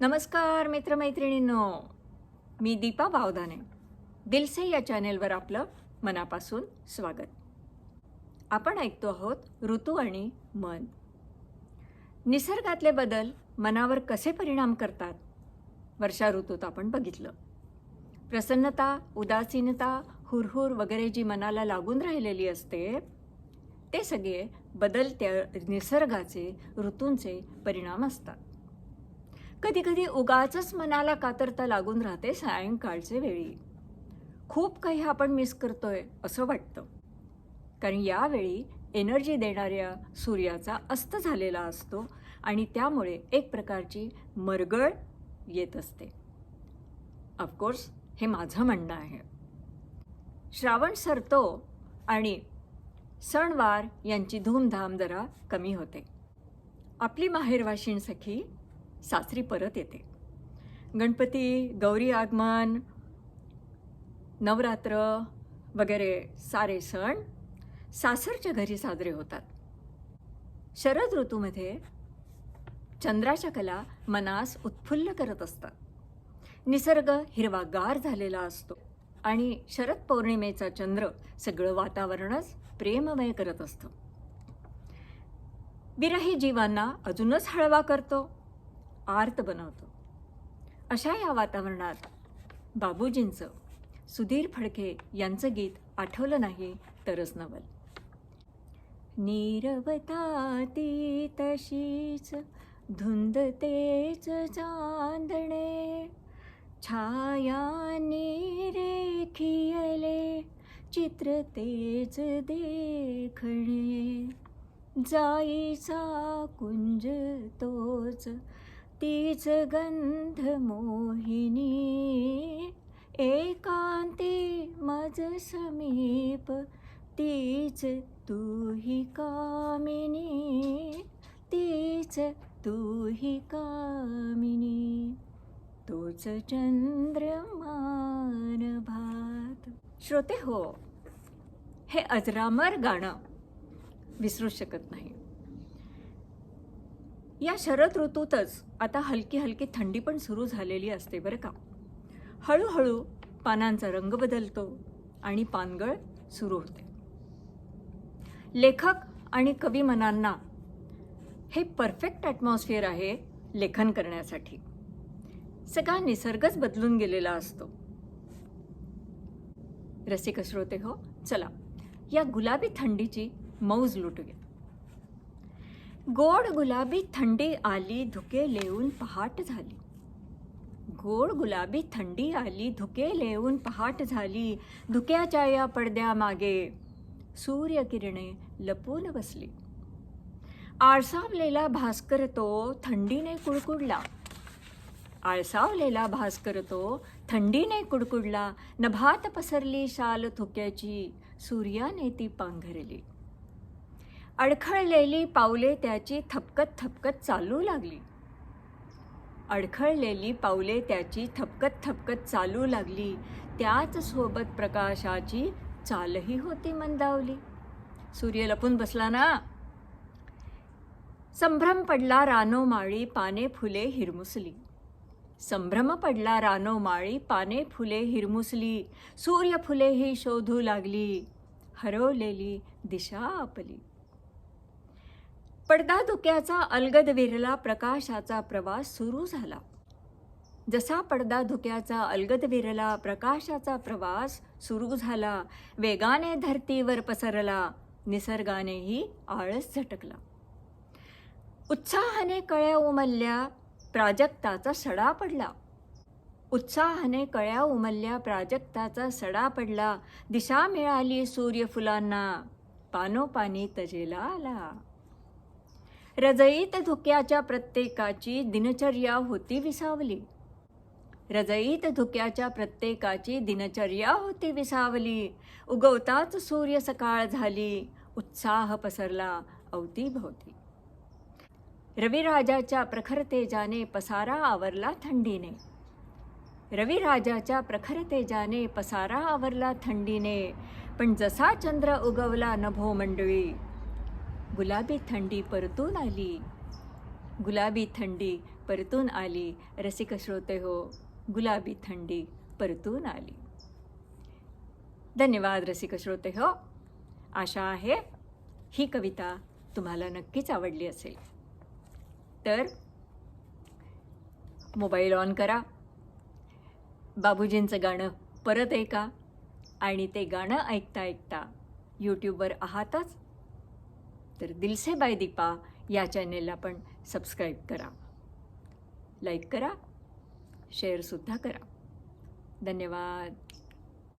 नमस्कार मित्रमैत्रिणींनो. मी दीपा बावधाने दिलसे या चॅनेलवर आपलं मनापासून स्वागत. आपण ऐकतो आहोत ऋतू आणि मन. निसर्गातले बदल मनावर कसे परिणाम करतात? वर्षा ऋतूत आपण बघितलं. प्रसन्नता उदासीनता हुरहुर वगैरे जी मनाला लागून राहिलेली असते ते सगळे बदलत्या निसर्गाचे ऋतूंचे परिणाम असतात. कधी कधी उगाचच मनाला कातरता लागून राहते सायंकाळचे वेळी. खूप काही आपण मिस करतोय असं वाटतं. कारण यावेळी एनर्जी देणाऱ्या सूर्याचा अस्त झालेला असतो आणि त्यामुळे एक प्रकारची मरगळ येत असते. ऑफकोर्स हे माझं म्हणणं आहे. श्रावण सरतो आणि सणवार यांची धूमधाम जरा कमी होते. आपली माहेरवाशीण सखी सासरी परत येते. गणपती गौरी आगमन नवरात्र वगैरे सारे सण सासरच्या घरी साजरे होतात. शरद ऋतूमध्ये चंद्राच्या कला मनास उत्फुल्ल करत असतात. निसर्ग हिरवागार झालेला असतो आणि शरद पौर्णिमेचा चंद्र सगळं वातावरणच प्रेममय करत असतं. विरही जीवांना अजूनच हळवा करतो. आर्त बनवतो. अशा या वातावरणात बाबूजींचं सुधीर फडके यांचं गीत आठवलं नाही तरच नवल. नीरवता ती तशीच धुंदतेच चांदणे छाया निरेखियले चित्र तेच देखणे. जाईचा कुंज तोच तीच गंध मोहिनी एकांती मज समीप तीच तूही कामिनी तीच तूही कामिनी. तोच चंद्रमान भात. श्रोते हो हे अजरामर गाणं विसरू शकत नाही. या शरद ऋतूतच आता हलकी हलकी थंडी पण सुरू झालेली असते बरं का. हळूहळू पानांचा रंग बदलतो आणि पानगळ सुरू होते. लेखक आणि कवी मनांना हे परफेक्ट ॲटमॉस्फिअर आहे लेखन करण्यासाठी. सगळा निसर्गच बदलून गेलेला असतो. रसिक श्रोते हो चला. या गुलाबी थंडीची मौज लुटूया. गोड गुलाबी थंडी आली धुके लेऊन पहाट झाली. गोड गुलाबी थंडी आली धुके लेऊन पहाट झाली. धुक्याच्या या पडद्यामागे सूर्यकिरणे लपून बसली. आळसावलेला भास्कर तो थंडीने कुडकुडला. आळसावलेला भास्कर तो थंडीने कुडकुडला. नभात पसरली शाल थुक्याची सूर्याने ती पांघरली. अडखळलेली पावले त्याची थपकत थपकत चालू लागली. अडखळलेली पावले त्याची थपकत थपकत चालू लागली. त्याच सोबत प्रकाशाची चालही होती मंदावली. सूर्य लपून बसला ना? संभ्रम पडला रानो माळी पाने फुले हिरमुसली. संभ्रम पडला रानो माळी पाने फुले हिरमुसली. सूर्य फुले ही शोधू लागली. हरवलेली दिशा आपली. पडदा धुक्याचा अलगद विरला प्रकाशाचा प्रवास सुरू झाला. जसा पडदा धुक्याचा अलगद विरला प्रकाशाचा प्रवास सुरू झाला वेगाने धरतीवर पसरला निसर्गानेही आळस झटकला. उत्साहाने कळ्या उमलल्या प्राजक्ताचा सडा पडला. उत्साहाने कळ्या उमलल्या प्राजक्ताचा सडा पडला. दिशा मिळाली सूर्यफुलांना पानोपानी तजेला आला. रजईत धुक्याच्या प्रत्येकाची दिनचर्या होती विसावली. रजईत धुक्याच्या प्रत्येकाची दिनचर्या होती विसावली. उगवताच सूर्य सकाळ झाली उत्साह पसरला अवतीभोवती रविराजाच्या प्रखर तेजाने पसारा आवरला थंडीने. रविराजाच्या प्रखर तेजाने पसारा आवरला थंडीने. पण जसा चंद्र उगवला नभो मंडळी गुलाबी थंडी परतून आली. गुलाबी थंडी परतून आली. रसिक श्रोते हो गुलाबी थंडी परतून आली. धन्यवाद रसिक श्रोते हो. आशा आहे ही कविता तुम्हाला नक्कीच आवडली असेल. तर मोबाईल ऑन करा. बाबूजींचं गाणं परत ऐका आणि ते गाणं ऐकता ऐकता यूट्यूबवर आहातच. तर दिलसे बाय दीपा या चॅनेलला पण सबस्क्राईब करा. लाईक करा शेअरसुद्धा करा. धन्यवाद.